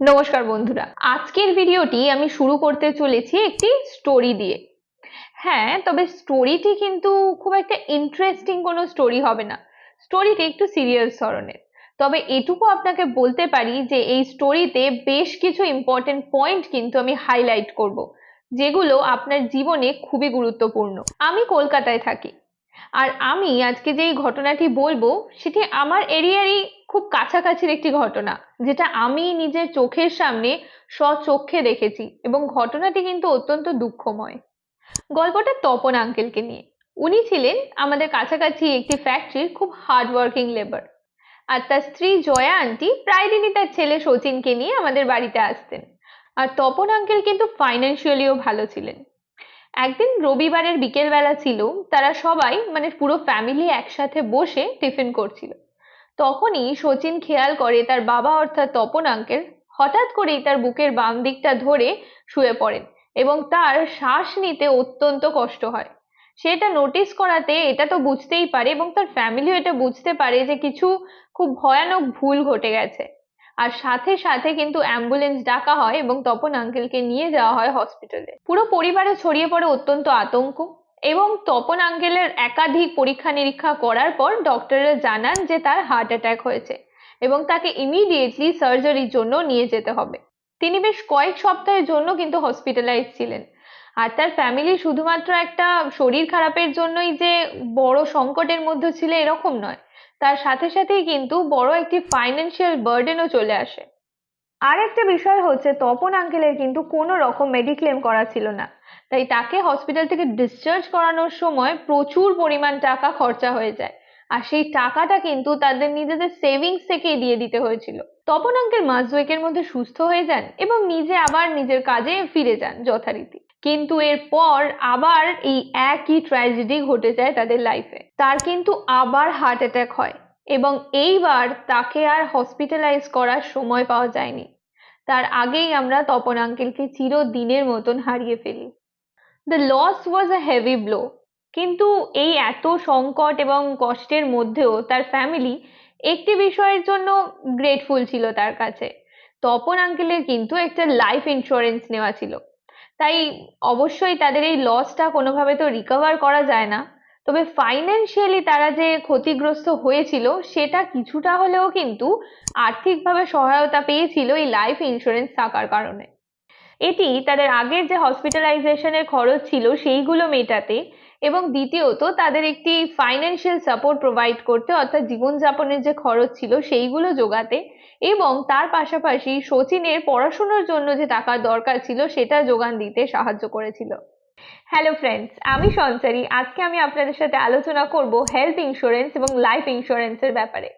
নমস্কার বন্ধুরা। আজকের ভিডিওটি আমি শুরু করতে চলেছি একটি স্টোরি দিয়ে। হ্যাঁ তবে স্টোরিটি কিন্তু খুব একটা ইন্টারেস্টিং কোনো স্টোরি হবে না। স্টোরিটি একটু সিরিয়াস ধরনের। তবে এটুকু আপনাকে বলতে পারি যে এই স্টোরিতে বেশ কিছু ইম্পর্টেন্ট পয়েন্ট কিন্তু আমি হাইলাইট করব, যেগুলো আপনার জীবনে খুবই গুরুত্বপূর্ণ। আমি কলকাতায় থাকি। আর আমি আজকে যেই ঘটনাটি বলব, সেটি আমার এরিয়ারই খুব কাছাকাছির একটি ঘটনা, যেটা আমি নিজের চোখের সামনে স্বচক্ষে দেখেছি এবং ঘটনাটি কিন্তু অত্যন্ত দুঃখময়। গল্পটা তপন আঙ্কেলকে নিয়ে। উনি ছিলেন আমাদের কাছাকাছি একটি ফ্যাক্টরির খুব হার্ড ওয়ার্কিং লেবার আর তার স্ত্রী জয়া আন্টি প্রায় দিনই তার ছেলে সচিনকে নিয়ে আমাদের বাড়িতে আসতেন। আর তপন আঙ্কেল কিন্তু ফাইন্যান্সিয়ালিও ভালো ছিলেন। একদিন রবিবারের বিকেলবেলা ছিল, তারা সবাই মানে পুরো ফ্যামিলি একসাথে বসে টিফিন করছিল। তখনই শচীন খেয়াল করে তার বাবা অর্থাৎ তপন আঙ্কেল হঠাৎ করেই তার বুকের বাম দিকটা ধরে শুয়ে পড়েন এবং তার শ্বাস নিতে অত্যন্ত কষ্ট হয়। সেটা নোটিস করাতে এটা তো বুঝতেই পারে এবং তার ফ্যামিলিও এটা বুঝতে পারে যে কিছু খুব ভয়ানক ভুল ঘটে গেছে। আর সাথে সাথে কিন্তু অ্যাম্বুলেন্স ডাকা হয় এবং তপন আঙ্কেলকে নিয়ে যাওয়া হয় হসপিটালে। পুরো পরিবারে ছড়িয়ে পড়ে অত্যন্ত আতঙ্ক এবং তপন আঙ্কেলের একাধিক পরীক্ষা নিরীক্ষা করার পর ডক্টররা জানান যে তার হার্ট অ্যাটাক হয়েছে এবং তাকে ইমিডিয়েটলি সার্জারির জন্য নিয়ে যেতে হবে। তিনি বেশ কয়েক সপ্তাহের জন্য কিন্তু হসপিটালাইজ ছিলেন। আর তার ফ্যামিলি শুধুমাত্র একটা শরীর খারাপের জন্যই যে বড় সংকটের মধ্যে ছিল এরকম নয়। তার সাথে সাথেই কিন্তু বড় একটি ফাইন্যান্সিয়াল বার্ডেনও চলে আসে। আরেকটা বিষয় হচ্ছে, তপন আঙ্কেলের কিন্তু কোনো রকম মেডিক্লেম করা ছিল না। তাই তাকে হসপিটাল থেকে ডিসচার্জ করানোর সময় প্রচুর পরিমাণ টাকা খরচা হয়ে যায়। আর সেই টাকাটা কিন্তু তাদের নিজেদের সেভিংস থেকেই দিয়ে দিতে হয়েছিল। তপন আঙ্কেল মাস দুয়েকের মধ্যে সুস্থ হয়ে যান এবং নিজে আবার নিজের কাজে ফিরে যান যথারীতি। কিন্তু এরপর আবার এই একই ট্র্যাজেডি ঘটে যায় তাদের লাইফে তার কিন্তু আবার হার্ট অ্যাটাক হয় এবং এইবার তাকে আর হসপিটালাইজ করার সময় পাওয়া যায়নি। তার আগেই আমরা তপন আঙ্কেলকে চিরদিনের মতন হারিয়ে ফেলি। The loss was a heavy blow কিন্তু এই এত সংকট এবং কষ্টের মধ্যেও তার ফ্যামিলি একটি বিষয়ের জন্য গ্রেটফুল ছিল তার কাছে। তপন আঙ্কেলের কিন্তু একটা লাইফ ইন্স্যুরেন্স নেওয়া ছিল। তাই অবশ্যই তাদের এই লসটা কোনোভাবে তো রিকভার করা যায় না। তবে ফাইন্যান্সিয়ালি তারা যে ক্ষতিগ্রস্ত হয়েছিল, সেটা কিছুটা হলেও কিন্তু আর্থিকভাবে সহায়তা পেয়েছিল এই লাইফ ইন্স্যুরেন্স থাকার কারণে। এটি তাদের আগের যে হসপিটালাইজেশনের খরচ ছিল, সেইগুলো মেটাতে এবং দ্বিতীয়ত তাদের একটি ফাইন্যান্সিয়াল সাপোর্ট প্রোভাইড করতে, অর্থাৎ জীবনযাপনের যে খরচ ছিল সেইগুলো যোগাতে এবং তার পাশাপাশি সচিনের পড়াশোনার জন্য যে টাকার দরকার ছিল সেটা যোগান দিতে সাহায্য করেছিল। হ্যালো ফ্রেন্ডস আমি সঞ্চারী। আজকে আমি আপনাদের সাথে আলোচনা করব হেলথ ইন্স্যুরেন্স এবং লাইফ ইন্স্যুরেন্সের ব্যাপারে।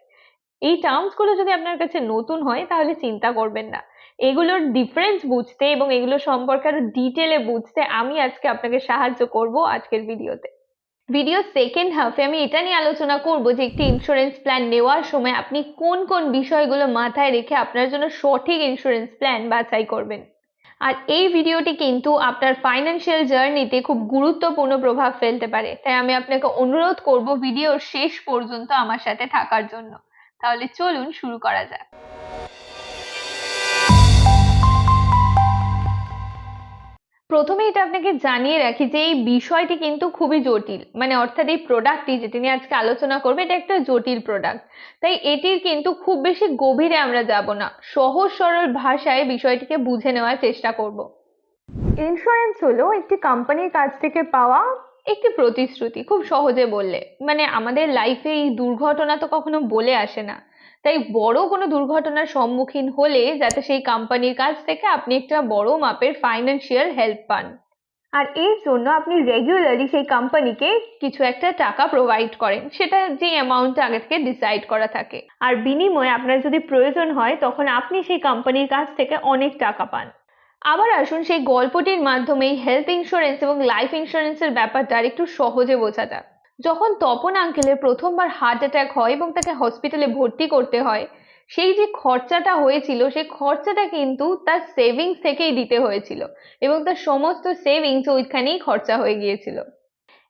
এই টার্মসগুলো যদি আপনার কাছে নতুন হয়, তাহলে চিন্তা করবেন না। এগুলোর ডিফারেন্স বুঝতে এবং এগুলো সম্পর্কে আরও ডিটেলে বুঝতে আমি আজকে আপনাকে সাহায্য করব আজকের ভিডিওতে ভিডিও সেকেন্ড হাফে আমি এটা নিয়ে আলোচনা করব যে একটি ইন্স্যুরেন্স প্ল্যান নেওয়ার সময় আপনি কোন কোন বিষয়গুলো মাথায় রেখে আপনার জন্য সঠিক ইন্স্যুরেন্স প্ল্যান বাছাই করবেন। আর এই ভিডিওটি কিন্তু আপনার ফাইন্যান্সিয়াল জার্নিতে খুব গুরুত্বপূর্ণ প্রভাব ফেলতে পারে। তাই আমি আপনাকে অনুরোধ করব ভিডিওর শেষ পর্যন্ত আমার সাথে থাকার জন্য। তাহলে চলুন শুরু করা যাক। প্রথমে এটা আপনাকে জানিয়ে রাখি যে এই বিষয়টি কিন্তু খুবই জটিল। মানে অর্থাৎ এই প্রোডাক্টটি যেটি নিয়ে আজকে আলোচনা করবে, এটা একটা জটিল প্রোডাক্ট তাই এটির কিন্তু খুব বেশি গভীরে আমরা যাব না। সহজ সরল ভাষায় বিষয়টিকে বুঝে নেওয়ার চেষ্টা করব। ইন্স্যুরেন্স হলো একটি কোম্পানির কাছ থেকে পাওয়া একটি প্রতিশ্রুতি, খুব সহজে বললে। মানে আমাদের লাইফে এই দুর্ঘটনা তো কখনো বলে আসে না। তাই বড় কোনো দুর্ঘটনার সম্মুখীন হলে যাতে সেই কোম্পানির কাছ থেকে আপনি একটা বড় মাপের ফাইন্যান্সিয়াল হেল্প পান। আর এর জন্য আপনি রেগুলারলি সেই কোম্পানিকে কিছু একটা টাকা প্রোভাইড করেন, সেটা যে অ্যামাউন্টটা আগে থেকে ডিসাইড করা থাকে। আর বিনিময়ে আপনার যদি প্রয়োজন হয়, তখন আপনি সেই কোম্পানির কাছ থেকে অনেক টাকা পান। আবার আসুন, সেই গল্পটির মাধ্যমে হেলথ ইন্স্যুরেন্স এবং লাইফ ইন্স্যুরেন্সের ব্যাপারটা আর একটু সহজে বোঝা যাক। যখন তপন আঙ্কেলের প্রথমবার হার্ট অ্যাটাক হয় এবং তাকে হসপিটালে ভর্তি করতে হয়, সেই যে খরচাটা হয়েছিল, সেই খরচাটা কিন্তু তার সেভিংস থেকেই দিতে হয়েছিল এবং তার সমস্ত সেভিংস ওইখানেই খরচা হয়ে গিয়েছিল।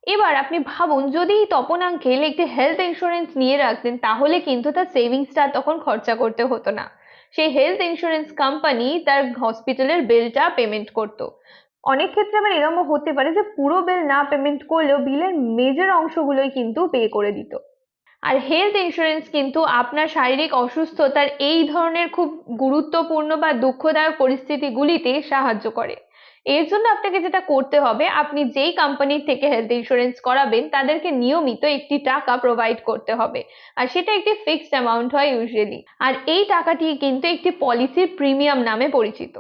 এবার আপনি ভাবুন, যদি তপন আঙ্কেল একটি হেলথ ইন্স্যুরেন্স নিয়ে রাখতেন, তাহলে কিন্তু তার সেভিংসটা তখন খরচা করতে হতো না। সেই হেলথ ইন্স্যুরেন্স কোম্পানি তার হসপিটালের বিলটা পেমেন্ট করতো। অনেক ক্ষেত্রে আবার এরকমও হতে পারে যে পুরো বিল না পেমেন্ট করলেও বিলের মেজর অংশগুলোই কিন্তু পে করে দিত। আর হেলথ ইন্স্যুরেন্স কিন্তু আপনার শারীরিক অসুস্থতার এই ধরনের খুব গুরুত্বপূর্ণ বা দুঃখদায়ক পরিস্থিতিগুলিতে সাহায্য করে। এর জন্য আপনাকে যেটা করতে হবে, আপনি যেই কোম্পানির থেকে হেলথ ইন্স্যুরেন্স করাবেন, তাদেরকে নিয়মিত একটি টাকা প্রোভাইড করতে হবে। আর সেটা একটি ফিক্সড অ্যামাউন্ট হয় ইউজুয়ালি আর এই টাকাটি কিন্তু একটি পলিসির প্রিমিয়াম নামে পরিচিত।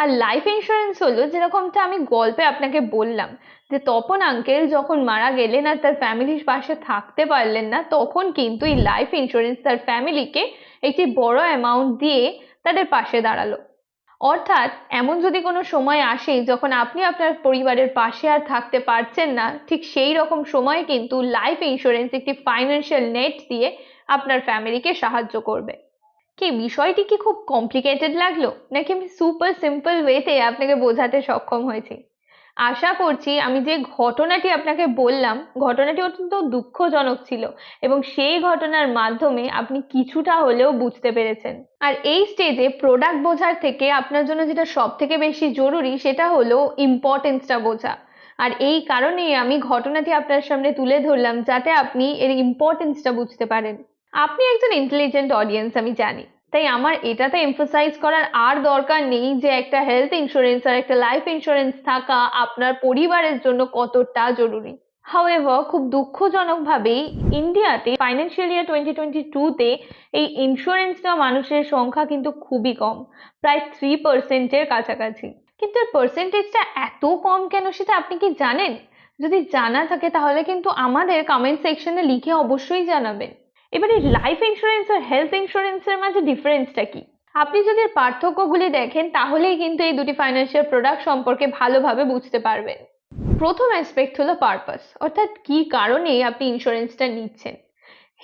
আর লাইফ ইন্স্যুরেন্স হলো যেরকমটা আমি গল্পে আপনাকে বললাম, যে তপন আঙ্কেল যখন মারা গেলেন আর তার ফ্যামিলির পাশে থাকতে পারলেন না, তখন কিন্তু এই লাইফ ইন্স্যুরেন্স তার ফ্যামিলিকে একটি বড় অ্যামাউন্ট দিয়ে তাদের পাশে দাঁড়াল। অর্থাৎ এমন যদি কোনো সময় আসে যখন আপনি আপনার পরিবারের পাশে আর থাকতে পারছেন না, ঠিক সেই রকম সময় কিন্তু লাইফ ইন্স্যুরেন্স একটি ফাইন্যান্সিয়াল নেট দিয়ে আপনার ফ্যামিলিকে সাহায্য করবে। কি, বিষয়টি কি খুব কমপ্লিকেটেড লাগল? নাকি আমি সুপার সিম্পল ওয়েতে আপনাকে বোঝাতে সক্ষম হয়েছি? আশা করছি আমি যে ঘটনাটি আপনাকে বললাম, ঘটনাটি অত্যন্ত দুঃখজনক ছিল এবং সেই ঘটনার মাধ্যমে আপনি কিছুটা হলেও বুঝতে পেরেছেন। আর এই স্টেজে প্রোডাক্ট বোঝার থেকে আপনার জন্য যেটা সব থেকে বেশি জরুরি সেটা হলো ইম্পর্টেন্সটা বোঝা। আর এই কারণেই আমি ঘটনাটি আপনার সামনে তুলে ধরলাম যাতে আপনি এর ইম্পর্টেন্সটা বুঝতে পারেন। আপনি একজন ইন্টেলিজেন্ট অডিয়েন্স আমি জানি। তাই আমার এটাতে এমফোসাইজ করার আর দরকার নেই যে একটা হেলথ ইন্স্যুরেন্স আর একটা লাইফ ইন্স্যুরেন্স থাকা আপনার পরিবারের জন্য কতটা জরুরি। হাওয়েভার খুব দুঃখজনকভাবেই ইন্ডিয়াতে ফাইন্যান্সিয়াল ইয়ার টোয়েন্টি টোয়েন্টি টুতে এই ইন্স্যুরেন্স নেওয়া মানুষের সংখ্যা কিন্তু খুবই কম, প্রায় থ্রি পার্সেন্টের কাছাকাছি। কিন্তু এর পার্সেন্টেজটা এত কম কেন সেটা আপনি কি জানেন? যদি জানা থাকে তাহলে কিন্তু আমাদের কমেন্ট সেকশনে লিখে অবশ্যই জানাবেন। এবারে লাইফ ইন্স্যুরেন্স আর হেলথ ইন্স্যুরেন্সের মাঝে ডিফারেন্সটা কি? আপনি যদি পার্থক্যগুলি দেখেন, তাহলেই কিন্তু এই দুটি ফাইন্যান্সিয়াল প্রোডাক্ট সম্পর্কে ভালোভাবে বুঝতে পারবেন। প্রথম অ্যাসপেক্ট হলো পারপাস অর্থাৎ কি কারণে আপনি ইন্স্যুরেন্সটা নিচ্ছেন।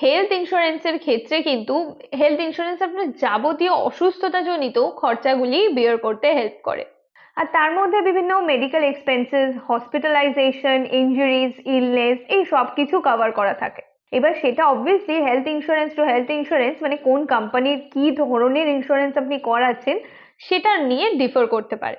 হেলথ ইন্স্যুরেন্সের ক্ষেত্রে কিন্তু হেলথ ইন্স্যুরেন্স আপনার যাবতীয় অসুস্থতাজনিত খরচাগুলি বেয়ার করতে হেল্প করে। আর তার মধ্যে বিভিন্ন medical expenses hospitalisation injuries illness এই সব কিছু কভার করা থাকে। এবার সেটা obviously health insurance to health insurance মানে কোন কোম্পানির কি ধরনের ইন্স্যুরেন্স আপনি করাচ্ছেন সেটা নিয়ে ডিফার করতে পারে।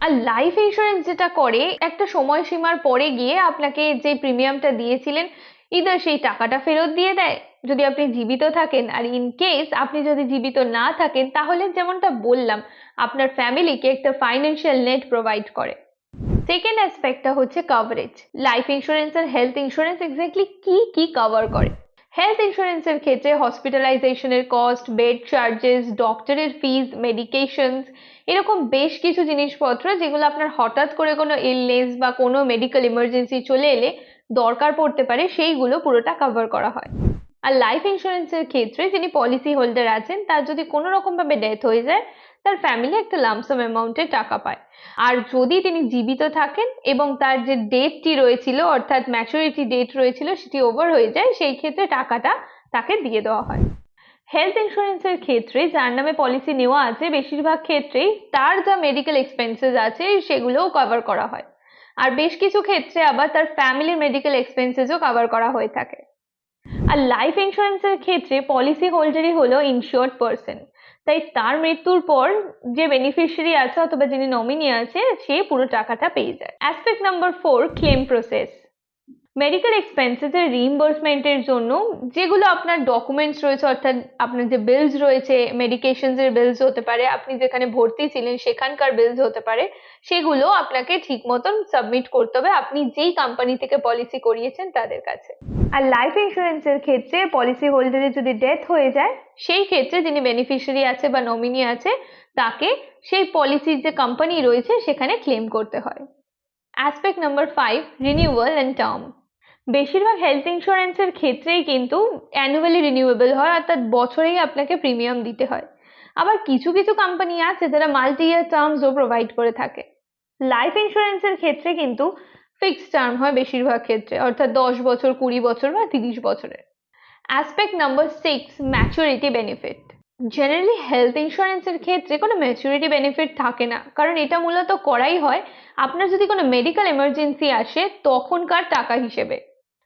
আর লাইফ ইন্স্যুরেন্স যেটা করে, একটা সময়সীমার পরে গিয়ে আপনাকে যে প্রিমিয়ামটা দিয়েছিলেন ইদার সেই টাকাটা ফেরত দিয়ে দেয়, যদি আপনি জীবিত থাকেন, আর ইন কেস আপনি যদি জীবিত না থাকেন, তাহলে যেমনটা বললাম, আপনার ফ্যামিলিকে একটা ফাইন্যান্সিয়াল নেট প্রোভাইড করে। সেকেন্ড অ্যাসপেক্টটা হচ্ছে কভারেজ লাইফ ইন্স্যুরেন্স আর হেলথ ইন্স্যুরেন্স এক্স্যাক্টলি কি কি কভার করে? হেলথ ইন্স্যুরেন্সের ক্ষেত্রে হসপিটালাইজেশনের কস্ট বেড চার্জেস ডক্টরের ফিজ মেডিকেশনস এরকম বেশ কিছু জিনিসপত্র যেগুলো আপনার হঠাৎ করে কোনো ইলনেস বা কোনো মেডিকেল ইমার্জেন্সি চলে এলে দরকার পড়তে পারে, সেইগুলো পুরোটা কভার করা হয়। আর লাইফ ইন্স্যুরেন্সের ক্ষেত্রে যিনি পলিসি হোল্ডার আছেন, তার যদি কোনো রকমভাবে ডেথ হয়ে যায় তার ফ্যামিলি একটা লামসাম অ্যামাউন্টের টাকা পায়। আর যদি তিনি জীবিত থাকেন এবং তার যে ডেটটি রয়েছিল, অর্থাৎ ম্যাচুরিটি ডেট রয়েছিল, সেটি ওভার হয়ে যায়, সেই ক্ষেত্রে টাকাটা তাকে দিয়ে দেওয়া হয়। হেলথ ইন্স্যুরেন্সের ক্ষেত্রে যার নামে পলিসি নেওয়া আছে, বেশিরভাগ ক্ষেত্রেই তার যা মেডিকেল এক্সপেন্সেস আছে, সেগুলোও কভার করা হয়। আর বেশ কিছু ক্ষেত্রে আবার তার ফ্যামিলির মেডিকেল এক্সপেন্সেসও কভার করা হয়ে থাকে। আর লাইফ ইন্স্যুরেন্সের ক্ষেত্রে পলিসি হোল্ডারই হলো ইনশিওর্ড পার্সন তাই তার মৃত্যুর পর যে বেনিফিশিয়ারি আছে অথবা যিনি নমিনি আছে, সে পুরো টাকাটা পেয়ে যায়। Aspect number four claim process medical expenses এক্সপেন্সেসের রিইম্বার্সমেন্টের জন্য যেগুলো আপনার ডকুমেন্টস রয়েছে, অর্থাৎ আপনার যে বিলস রয়েছে মেডিকেশনসের বিলস হতে পারে, আপনি যেখানে ভর্তি ছিলেন সেখানকার বিলস হতে পারে সেগুলো আপনাকে ঠিক মতন সাবমিট করতে হবে। আপনি যেই কোম্পানি থেকে পলিসি করিয়েছেন তাদের কাছে। আর লাইফ ইন্স্যুরেন্সের ক্ষেত্রে পলিসি হোল্ডারের যদি ডেথ হয়ে যায় সেই ক্ষেত্রে যিনি বেনিফিশিয়ারি আছে বা নমিনি আছে তাকে সেই পলিসির যে কোম্পানি রয়েছে সেখানে ক্লেম করতে হয়। Aspect number five renewal and term বেশিরভাগ হেলথ ইন্স্যুরেন্সের ক্ষেত্রেই কিন্তু অ্যানুয়ালি রিনিউয়েবল হয় অর্থাৎ বছরেই আপনাকে প্রিমিয়াম দিতে হয়। আবার কিছু কিছু কোম্পানি আছে যারা মাল্টি ইয়ার টার্মসও প্রোভাইড করে থাকে। লাইফ ইন্স্যুরেন্সের ক্ষেত্রে কিন্তু ফিক্সড টার্ম হয় বেশিরভাগ ক্ষেত্রে, অর্থাৎ দশ বছর, কুড়ি বছর বা তিরিশ বছরের। Aspect number six maturity benefit generally health ইন্স্যুরেন্সের ক্ষেত্রে কোনো ম্যাচুরিটি বেনিফিট থাকে না, কারণ এটা মূলত করাই হয় আপনার যদি কোনো মেডিকেল এমার্জেন্সি আসে তখনকার টাকা হিসেবে।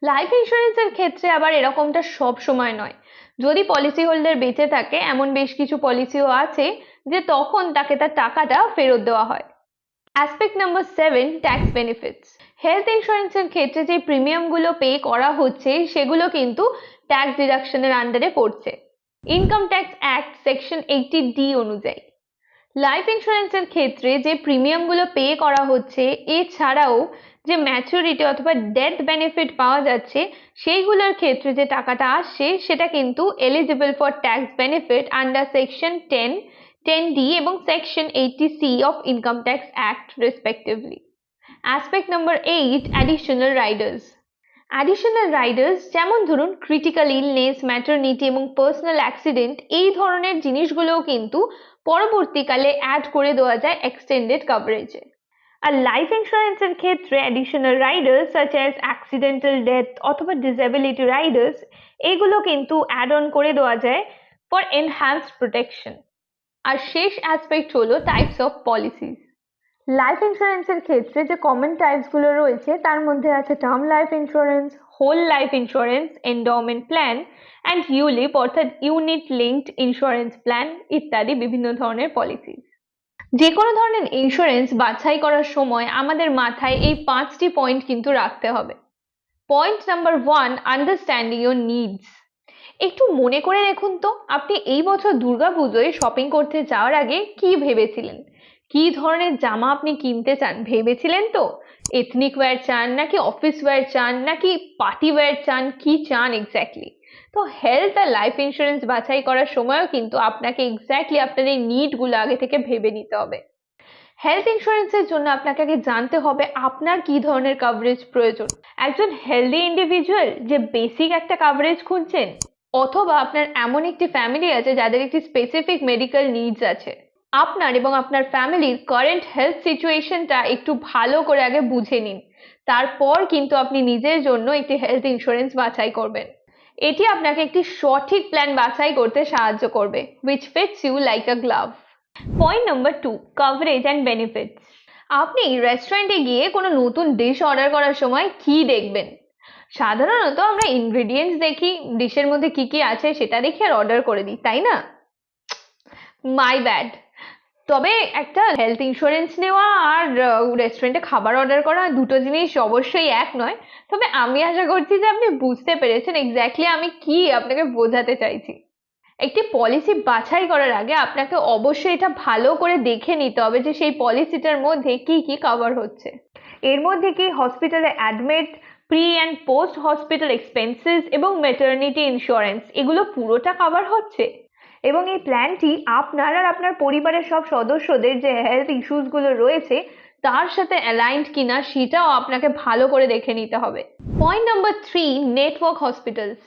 লাইফ ইন্স্যুরেন্সের ক্ষেত্রে আবার এরকমটা সব সময় নয়। যদি পলিসি হোল্ডার বেঁচে থাকে, এমন বেশ কিছু পলিসিও আছে যে তখন তাকে তার টাকাটা ফেরত দেওয়া হয়। Aspect number seven tax benefits health ইন্স্যুরেন্সের ক্ষেত্রে যে প্রিমিয়ামগুলো পে করা হচ্ছে, সেগুলো কিন্তু ট্যাক্স ডিডাকশনের আন্ডারে পড়ছে। Income tax act section eighty D অনুযায়ী। লাইফ ইন্স্যুরেন্সের ক্ষেত্রে যে প্রিমিয়ামগুলো পে করা হচ্ছে, এছাড়াও যে ম্যাচুরিটি অথবা ডেথ বেনিফিট পাওয়া যাচ্ছে, সেইগুলোর ক্ষেত্রে যে টাকাটা আসছে, সেটা কিন্তু eligible for tax benefit under section ten ten D এবং section eighty C of income tax act respectively aspect number eight additional riders additional riders যেমন ধরুন ক্রিটিক্যাল ইলনেস ম্যাটারনিটি এবং পার্সোনাল অ্যাক্সিডেন্ট এই ধরনের জিনিসগুলোও কিন্তু পরবর্তীকালে অ্যাড করে দেওয়া যায় এক্সটেন্ডেড কভারেজে আর লাইফ ইন্স্যুরেন্সের ক্ষেত্রে additional riders such as accidental death অথবা ডিসেবিলিটি রাইডার্স এগুলো কিন্তু অ্যাড অন করে দেওয়া যায় ফর এনহ্যান্সড প্রোটেকশন আর শেষ অ্যাসপেক্ট হলো টাইপস অফ পলিসিস লাইফ ইন্স্যুরেন্সের ক্ষেত্রে যে কমন টাইপসগুলো রয়েছে, তার মধ্যে আছে term life insurance whole life insurance endowment plan and ULIP অর্থাৎ ইউনিট লিঙ্কড ইন্স্যুরেন্স প্ল্যান ইত্যাদি বিভিন্ন ধরনের পলিসিস যে কোনো ধরনের ইন্স্যুরেন্স বাছাই করার সময় আমাদের মাথায় এই পাঁচটি পয়েন্ট কিন্তু রাখতে হবে। Point number one understanding your needs একটু মনে করে দেখুন তো, আপনি এই বছর দুর্গাপুজোয় শপিং করতে যাওয়ার আগে কি ভেবেছিলেন? কি ধরনের জামা আপনি কিনতে চান, ভেবেছিলেন তো? এথনিক ওয়্যার চান নাকি অফিস ওয়্যার চান নাকি পার্টি ওয়্যার চান, কি চান এক্স্যাক্টলি তো হেলথ আর লাইফ ইন্স্যুরেন্স বাছাই করার সময়ও কিন্তু আপনাকে এক্স্যাক্টলি আপনার এই নিডগুলো আগে থেকে ভেবে নিতে হবে। হেলথ ইন্স্যুরেন্সের জন্য আপনাকে আগে জানতে হবে আপনার কি ধরনের কাভারেজ প্রয়োজন। একজন হেলদি ইন্ডিভিজুয়াল যে বেসিক একটা কাভারেজ খুঁজছেন অথবা আপনার এমন একটি ফ্যামিলি আছে যাদের একটি স্পেসিফিক মেডিকেল নিডস আছে। আপনার এবং আপনার ফ্যামিলির কারেন্ট হেলথ সিচুয়েশনটা একটু ভালো করে আগে বুঝে নিন। তারপর কিন্তু আপনি নিজের জন্য একটি হেলথ ইন্স্যুরেন্স বাছাই করবেন। এটি আপনাকে একটি সঠিক প্ল্যান বাছাই করতে সাহায্য করবে which fits you like a glove point number two coverage and benefits আপনি রেস্টুরেন্টে গিয়ে কোনো নতুন ডিশ অর্ডার করার সময় কি দেখবেন? সাধারণত আমরা ইনগ্রেডিয়েন্টস দেখি, ডিশের মধ্যে কি কি আছে সেটা দেখে আর অর্ডার করে দিই, তাই না? মাই ব্যাড তবে একটা হেলথ ইন্স্যুরেন্স নেওয়া আর রেস্টুরেন্টে খাবার অর্ডার করা দুটো জিনিস অবশ্যই এক নয়। তবে আমি আশা করছি যে আপনি বুঝতে পেরেছেন এক্স্যাক্টলি আমি কি আপনাকে বোঝাতে চাইছি। একটি পলিসি বাছাই করার আগে আপনাকে অবশ্যই এটা ভালো করে দেখে নিতে হবে যে সেই পলিসিটার মধ্যে কি কি কভার হচ্ছে। এর মধ্যে কি হসপিটালে admit pre and post hospital expenses এবং মেটার্নিটি ইন্স্যুরেন্স এগুলো পুরোটা কভার হচ্ছে। এবং এই প্ল্যানটি আপনার আর আপনার পরিবারের সব সদস্যদের যে হেলথ ইস্যুসগুলো রয়েছে, তার সাথে অ্যালাইন্ড কিনা সেটাও আপনাকে ভালো করে দেখে নিতে হবে। Point number three network hospitals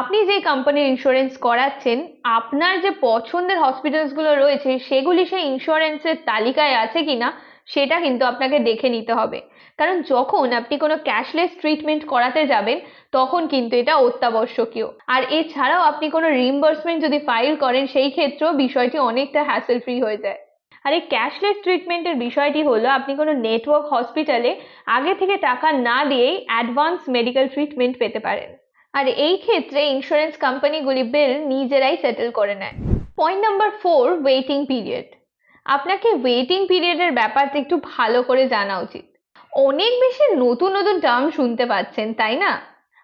আপনি যে কোম্পানির ইন্স্যুরেন্স করাচ্ছেন, আপনার যে পছন্দের হসপিটালসগুলো রয়েছে, সেগুলি সেই ইন্স্যুরেন্সের তালিকায় আছে কিনা, সেটা কিন্তু আপনাকে দেখে নিতে হবে। কারণ যখন আপনি কোনো ক্যাশলেস ট্রিটমেন্ট করাতে যাবেন, তখন কিন্তু এটা অত্যাবশ্যকীয়। আর এছাড়াও আপনি কোনো রিম্বার্সমেন্ট যদি ফাইল করেন, সেই ক্ষেত্রেও বিষয়টি অনেকটা হ্যাসেল ফ্রি হয়ে যায়। আর এই ক্যাশলেস ট্রিটমেন্টের বিষয়টি হলো, আপনি কোনো নেটওয়ার্ক হসপিটালে আগে থেকে টাকা না দিয়েই অ্যাডভান্স মেডিকেল ট্রিটমেন্ট পেতে পারেন। আর এই ক্ষেত্রে ইন্স্যুরেন্স কোম্পানিগুলি বিল নিজেরাই সেটেল করে নেয়। Point number four waiting period আপনাকে ওয়েটিং পিরিয়ডের ব্যাপারটা একটু ভালো করে জানা উচিত। অনেক বেশি নতুন নতুন টার্ম শুনতে পাচ্ছেন, তাই না?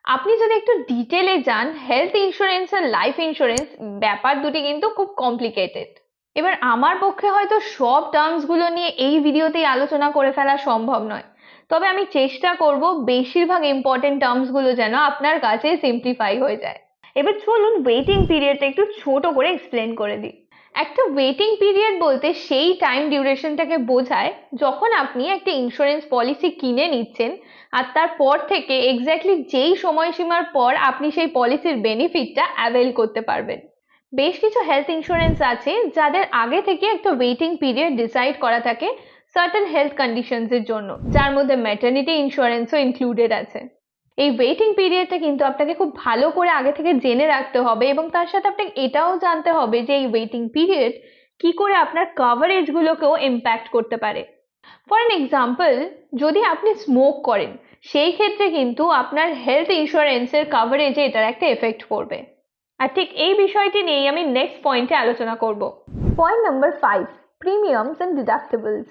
আপনি যদি একটু ডিটেলে যান হেলথ ইন্স্যুরেন্স আর লাইফ ইন্স্যুরেন্স ব্যাপার দুটি কিন্তু খুব কমপ্লিকেটেড এবার আমার পক্ষে হয়তো সব টার্মসগুলো নিয়ে এই ভিডিওতেই আলোচনা করে ফেলা সম্ভব নয়। তবে আমি চেষ্টা করব বেশিরভাগ ইম্পর্টেন্ট টার্মসগুলো যেন আপনার কাছে সিম্পলিফাই হয়ে যায়। এবার চলুন ওয়েটিং পিরিয়ডটা একটু ছোট করে এক্সপ্লেন করে দিই। একটা ওয়েটিং পিরিয়ড বলতে সেই টাইম ডিউরেশনটাকে বোঝায় যখন আপনি একটা ইন্স্যুরেন্স পলিসি কিনে নিচ্ছেন আর তারপর থেকে এক্স্যাক্টলি যেই সময়সীমার পর আপনি সেই পলিসির বেনিফিটটা অ্যাভেল করতে পারবেন। বেশ কিছু হেলথ ইন্স্যুরেন্স আছে যাদের আগে থেকে একটা ওয়েটিং পিরিয়ড ডিসাইড করা থাকে সার্টেন হেলথ কন্ডিশনসের জন্য, যার মধ্যে ম্যাটার্নিটি ইন্স্যুরেন্সও ইনক্লুডেড আছে। এই ওয়েটিং পিরিয়ডটা কিন্তু আপনাকে খুব ভালো করে আগে থেকে জেনে রাখতে হবে এবং তার সাথে আপনাকে এটাও জানতে হবে যে এই ওয়েটিং পিরিয়ড কি করে আপনার কভারেজগুলোকেও ইম্প্যাক্ট করতে পারে। ফর অ্যান এক্সাম্পল যদি আপনি স্মোক করেন, সেই ক্ষেত্রে কিন্তু আপনার হেলথ ইন্স্যুরেন্সের কভারেজে এটার একটা এফেক্ট পড়বে। আর ঠিক এই বিষয়টি নিয়েই আমি নেক্সট পয়েন্টে আলোচনা করব। Point number five premiums and deductibles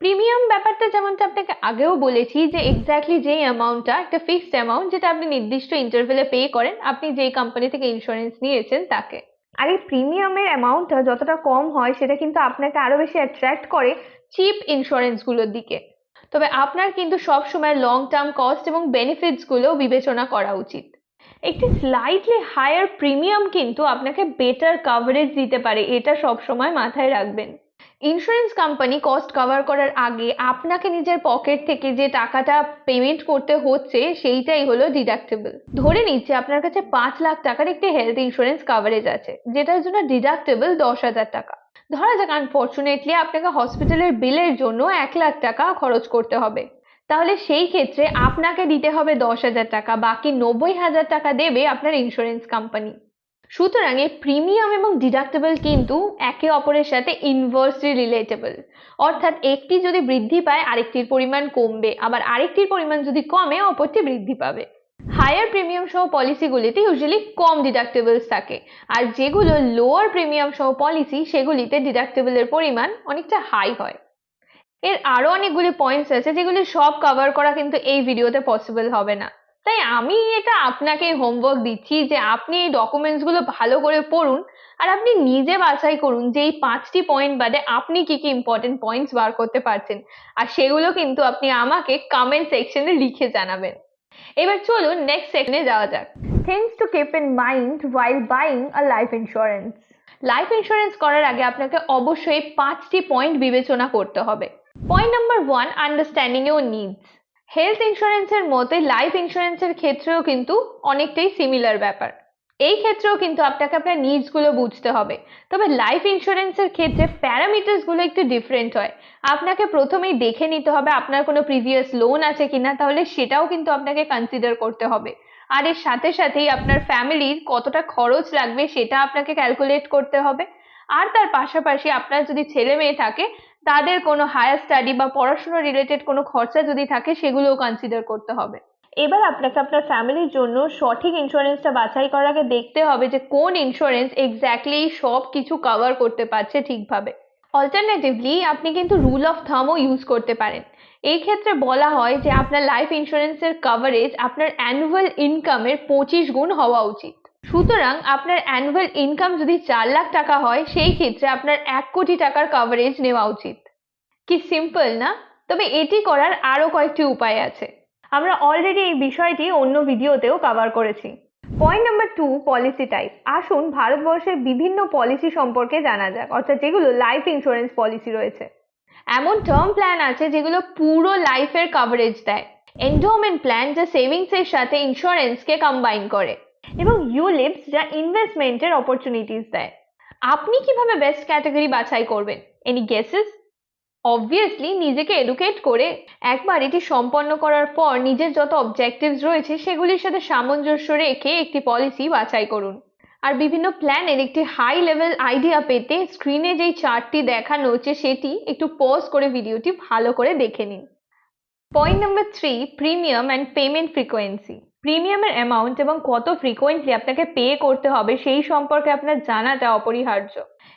premium ব্যাপারটা যেমনটা আপনাকে আগেও বলেছি যে এক্স্যাক্টলি যেই অ্যামাউন্টটা একটা ফিক্সড অ্যামাউন্ট যেটা আপনি নির্দিষ্ট ইন্টারভেলে পে করেন, আপনি যেই কোম্পানি থেকে ইন্স্যুরেন্স নিয়েছেন তাকে। আর এই প্রিমিয়ামের অ্যামাউন্টটা যতটা কম হয়, সেটা কিন্তু আপনাকে আরও বেশি অ্যাট্রাক্ট করে চিপ ইন্স্যুরেন্সগুলোর দিকে। তবে আপনার কিন্তু সব সময় লং টার্ম কস্ট এবং বেনিফিটসগুলো বিবেচনা করা উচিত। একটি স্লাইটলি হায়ার প্রিমিয়াম কিন্তু আপনাকে বেটার কাভারেজ দিতে পারে, এটা সব সময় মাথায় রাখবেন। ইন্স্যুরেন্স কোম্পানি কস্ট কভার করার আগে আপনাকে নিজের পকেট থেকে যে টাকাটা পেমেন্ট করতে হচ্ছে, সেইটাই হলো ডিডাক্টেবল ধরে নিচ্ছে আপনার কাছে পাঁচ লাখ টাকার একটি হেলথ ইন্স্যুরেন্স কাভারেজ আছে, যেটার জন্য ডিডাক্টেবল দশ হাজার টাকা। ধরা যাক আনফর্চুনেটলি আপনাকে হসপিটালের বিলের জন্য এক লাখ টাকা খরচ করতে হবে। তাহলে সেই ক্ষেত্রে আপনাকে দিতে হবে দশ হাজার টাকা, বাকি নব্বই হাজার টাকা দেবে আপনার ইন্স্যুরেন্স কোম্পানি সুতরাং এই প্রিমিয়াম এবং ডিডাক্টেবল কিন্তু একে অপরের সাথে ইনভার্সলি রিলেটেবল অর্থাৎ একটি যদি বৃদ্ধি পায়, আরেকটির পরিমাণ কমবে। আবার আরেকটির পরিমাণ যদি কমে, অপরটি বৃদ্ধি পাবে। হায়ার প্রিমিয়াম সহ পলিসিগুলিতে ইউজুয়ালি কম ডিডাক্টেবলস থাকে। আর যেগুলো লোয়ার প্রিমিয়াম সহ পলিসি সেগুলিতে ডিডাক্টেবলের পরিমাণ অনেকটা হাই হয়। এর আরও অনেকগুলি পয়েন্টস আছে যেগুলি সব কভার করা কিন্তু এই ভিডিওতে পসিবল হবে না। তাই আমি এটা আপনাকে হোমওয়ার্ক দিচ্ছি যে আপনি এই ডকুমেন্টসগুলো ভালো করে পড়ুন আর আপনি নিজে বাছাই করুন যে এই পাঁচটি পয়েন্ট বাদে আপনি কি কি ইম্পর্টেন্ট পয়েন্টস বার করতে পারছেন। আর সেগুলো কিন্তু আপনি আমাকে কমেন্ট সেকশনে লিখে জানাবেন। এবার চলুন নেক্সট সেকশনে যাওয়া যাক। Things to keep in mind while buying a life insurance life insurance করার আগে আপনাকে অবশ্যই পাঁচটি পয়েন্ট বিবেচনা করতে হবে। Point number one understanding your needs health ইন্স্যুরেন্সের মতে লাইফ ইন্স্যুরেন্সের ক্ষেত্রেও কিন্তু অনেকটাই সিমিলার ব্যাপার। এই ক্ষেত্রেও কিন্তু আপনাকে আপনার নিডসগুলো বুঝতে হবে। তবে লাইফ ইন্স্যুরেন্সের ক্ষেত্রে প্যারামিটার্সগুলো একটু ডিফারেন্ট হয়। আপনাকে প্রথমেই দেখে নিতে হবে আপনার কোনো প্রিভিয়াস লোন আছে কিনা, তাহলে সেটাও কিন্তু আপনাকে কনসিডার করতে হবে। আর এর সাথে সাথেই আপনার ফ্যামিলির কতটা খরচ লাগবে সেটা আপনাকে ক্যালকুলেট করতে হবে। আর তার পাশাপাশি আপনার যদি ছেলে মেয়ে থাকে তাদের কোনো হায়ার স্টাডি বা পড়াশোনা রিলেটেড কোনো খরচা যদি থাকে, সেগুলোও কনসিডার করতে হবে। এবার আপনাকে আপনার ফ্যামিলির জন্য সঠিক ইন্স্যুরেন্সটা বাছাই করার আগে দেখতে হবে যে কোন ইন্স্যুরেন্স এক্স্যাক্টলি সব কিছু কভার করতে পারছে ঠিকভাবে। অল্টারনেটিভলি আপনি কিন্তু রুল অফ থামও ইউজ করতে পারেন। এই ক্ষেত্রে বলা হয় যে আপনার লাইফ ইন্স্যুরেন্সের কভারেজ আপনার অ্যানুয়াল ইনকামের পঁচিশ গুণ হওয়া উচিত। সুতরাং আপনার অ্যানুয়াল ইনকাম যদি চার লাখ টাকা হয়, সেই ক্ষেত্রে আপনার এক কোটি টাকার কভারেজ নেওয়া উচিত। কি সিম্পল না? তবে এটি করার আরও কয়েকটি উপায় আছে। আমরা অলরেডি এই বিষয়টি অন্য ভিডিওতেও কভার করেছি। Point number two policy type আসুন ভারতবর্ষের বিভিন্ন পলিসি সম্পর্কে জানা যাক, অর্থাৎ যেগুলো লাইফ ইন্স্যুরেন্স পলিসি রয়েছে। এমন টার্ম প্ল্যান আছে যেগুলো পুরো লাইফের কভারেজ দেয়। এন্ডোমেন্ট প্ল্যান যা সেভিংসের সাথে ইন্স্যুরেন্সকে কম্বাইন করে। এবং ইউলিপস যা ইনভেস্টমেন্টের অপরচুনিটিস দেয়। আপনি কীভাবে বেস্ট ক্যাটাগরি বাছাই করবেন? এনি গেসেস অবভিয়াসলি নিজেকে এডুকেট করে একবার এটি সম্পন্ন করার পর নিজের যত অবজেক্টিভস রয়েছে, সেগুলির সাথে সামঞ্জস্য রেখে একটি পলিসি বাছাই করুন। আর বিভিন্ন প্ল্যানের একটি হাই লেভেল আইডিয়া পেতে স্ক্রিনে যেই চার্টটি দেখানো হচ্ছে, সেটি একটু পজ করে ভিডিওটি ভালো করে দেখে নিন। Point number three premium and payment frequency প্রিমিয়ামের amount এবং কত ফ্রিকোয়েন্টলি আপনাকে পে করতে হবে সেই সম্পর্কে আপনার জানাটা অপরিহার্য।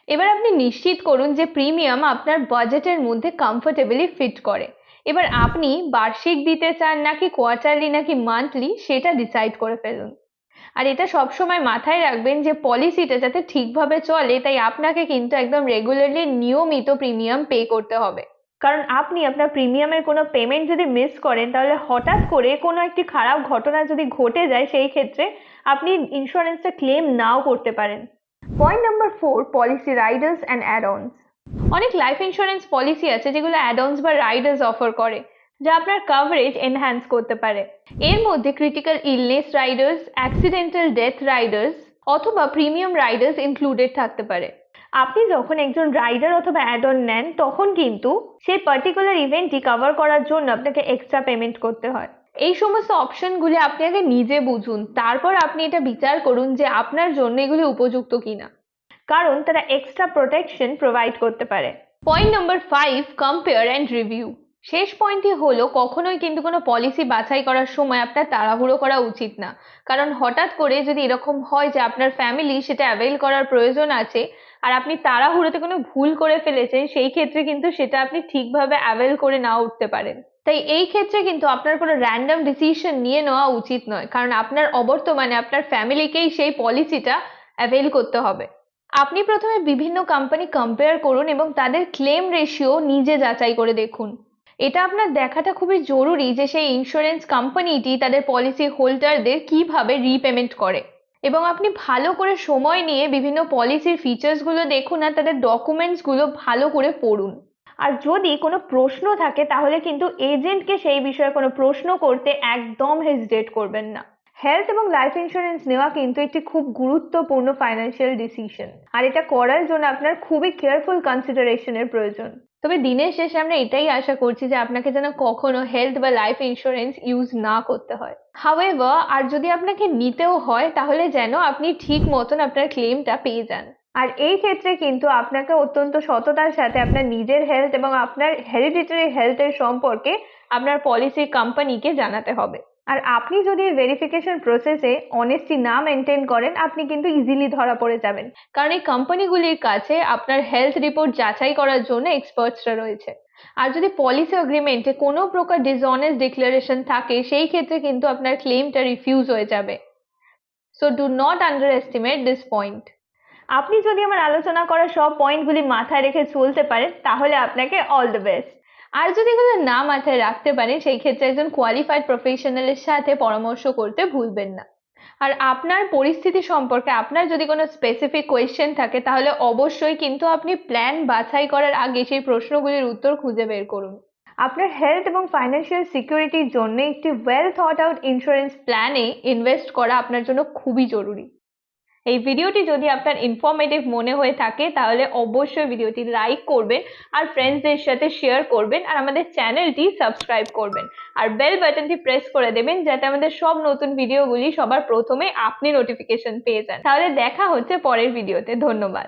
এবার আপনি নিশ্চিত করুন যে প্রিমিয়াম আপনার বাজেটের মধ্যে কমফোর্টেবলি ফিট করে। এবার আপনি বার্ষিক দিতে চান নাকি কোয়ার্টারলি নাকি মান্থলি সেটা ডিসাইড করে ফেলুন। আর এটা সবসময় মাথায় রাখবেন যে পলিসিটা যাতে ঠিকভাবে চলে, তাই আপনাকে কিন্তু একদম রেগুলারলি নিয়মিত প্রিমিয়াম পে করতে হবে। কারণ আপনি আপনার প্রিমিয়ামের কোনো পেমেন্ট যদি মিস করেন, তাহলে হঠাৎ করে কোনো একটি খারাপ ঘটনা যদি ঘটে যায়, সেই ক্ষেত্রে আপনি ইন্স্যুরেন্সটা ক্লেম নাও করতে পারেন। Point number four policy riders and add ons অনেক লাইফ ইন্স্যুরেন্স পলিসি আছে যেগুলো অ্যাড অনস বা রাইডার্স অফার করে, যা আপনার কাভারেজ এনহ্যান্স করতে পারে। এর মধ্যে critical illness riders accidental death riders অথবা প্রিমিয়াম রাইডার্স ইনক্লুডেড থাকতে পারে। আপনি যখন একজন রাইডার অথবা অ্যাডন নেন তখন কিন্তু সেই পার্টিকুলার ইভেন্টটি কভার করার জন্য আপনাকে এক্সট্রা পেমেন্ট করতে হয়। এই সমস্ত অপশনগুলি আপনি আগে নিজে বুঝুন তারপর আপনি এটা বিচার করুন যে আপনার জন্য এগুলি উপযুক্ত কিনা। কারণ তারা এক্সট্রা প্রোটেকশন প্রোভাইড করতে পারে। Point number five compare and review শেষ পয়েন্টটি হলো, কখনোই কিন্তু কোনো পলিসি বাছাই করার সময় আপনার তাড়াহুড়ো করা উচিত না। কারণ হঠাৎ করে যদি এরকম হয় যে আপনার ফ্যামিলি সেটা অ্যাভেল করার প্রয়োজন আছে, আর আপনি তাড়াহুড়োতে কোনো ভুল করে ফেলেছেন, সেই ক্ষেত্রে কিন্তু সেটা আপনি ঠিকভাবে অ্যাভেল করে না উঠতে পারেন। তাই এই ক্ষেত্রে কিন্তু আপনার কোনো র্যান্ডম ডিসিশন নিয়ে নেওয়া উচিত নয়, কারণ আপনার অবর্তমানে আপনার ফ্যামিলিকেই সেই পলিসিটা অ্যাভেল করতে হবে। আপনি প্রথমে বিভিন্ন কোম্পানি কম্পেয়ার করুন এবং তাদের ক্লেম রেশিও নিজে যাচাই করে দেখুন। এটা আপনার দেখাটা খুবই জরুরি যে সেই ইন্স্যুরেন্স কোম্পানিটি তাদের পলিসি হোল্ডারদের কীভাবে রিপেমেন্ট করে। এবং আপনি ভালো করে সময় নিয়ে বিভিন্ন পলিসির ফিচার্সগুলো দেখুন আর তাদের ডকুমেন্টসগুলো ভালো করে পড়ুন। আর যদি কোনো প্রশ্ন থাকে, তাহলে কিন্তু এজেন্টকে সেই বিষয়ে কোনো প্রশ্ন করতে একদম হেজিটেট করবেন না। হেলথ এবং লাইফ ইন্স্যুরেন্স নেওয়া কিন্তু একটি খুব গুরুত্বপূর্ণ ফাইন্যান্সিয়াল ডিসিশন আর এটা করার জন্য আপনার খুবই কেয়ারফুল কনসিডারেশনের প্রয়োজন। তবে দিনের শেষে আমরা এটাই আশা করছি যে আপনাকে যেন কখনো হেলথ বা লাইফ ইন্স্যুরেন্স ইউজ না করতে হয়। হাওয়েভার আর যদি আপনাকে নিতেও হয়, তাহলে যেন আপনি ঠিক মতন আপনার ক্লেমটা পেয়ে যান। আর এই ক্ষেত্রে কিন্তু আপনাকে অত্যন্ত সততার সাথে আপনার নিজের হেলথ এবং আপনার হেরিডিটারি হেলথের সম্পর্কে আপনার পলিসির কোম্পানিকে জানাতে হবে। আর আপনি যদি ভেরিফিকেশন প্রসেসে অনেস্টি না মেনটেন করেন, আপনি কিন্তু ইজিলি ধরা পড়ে যাবেন। কারণ এই কোম্পানিগুলির কাছে আপনার হেলথ রিপোর্ট যাচাই করার জন্য এক্সপার্টসরা রয়েছে। আর যদি পলিসি এগ্রিমেন্টে কোনো প্রকার ডিসঅনেস্ট ডিক্লারেশন থাকে, সেই ক্ষেত্রে কিন্তু আপনার ক্লেমটা রিফিউজ হয়ে যাবে। So do not underestimate this point আপনি যদি আমার আলোচনা করা সব পয়েন্টগুলি মাথায় রেখে চলতে পারেন, তাহলে আপনাকে অল দ্য বেস্ট আর যদি এগুলো না মাথায় রাখতে পারেন, সেই ক্ষেত্রে একজন কোয়ালিফাইড প্রফেশনালের সাথে পরামর্শ করতে ভুলবেন না। আর আপনার পরিস্থিতি সম্পর্কে, আপনার যদি কোনো স্পেসিফিক কোয়েশ্চেন থাকে, তাহলে অবশ্যই কিন্তু আপনি প্ল্যান বাছাই করার আগে সেই প্রশ্নগুলির উত্তর খুঁজে বের করুন। আপনার হেলথ এবং ফাইন্যান্সিয়াল সিকিউরিটির জন্য একটি ওয়েল থট আউট ইন্স্যুরেন্স প্ল্যানে ইনভেস্ট করা আপনার জন্য খুবই জরুরি। এই ভিডিওটি যদি আপনার ইনফরমেটিভ মনে হয়ে থাকে, তাহলে অবশ্যই ভিডিওটি লাইক করবেন আর ফ্রেন্ডসদের সাথে শেয়ার করবেন আর আমাদের চ্যানেলটি সাবস্ক্রাইব করবেন। আর বেল বাটনটি প্রেস করে দেবেন যাতে আমাদের সব নতুন ভিডিওগুলি সবার প্রথমে আপনি নোটিফিকেশন পেয়ে যান। তাহলে দেখা হচ্ছে পরের ভিডিওতে ধন্যবাদ।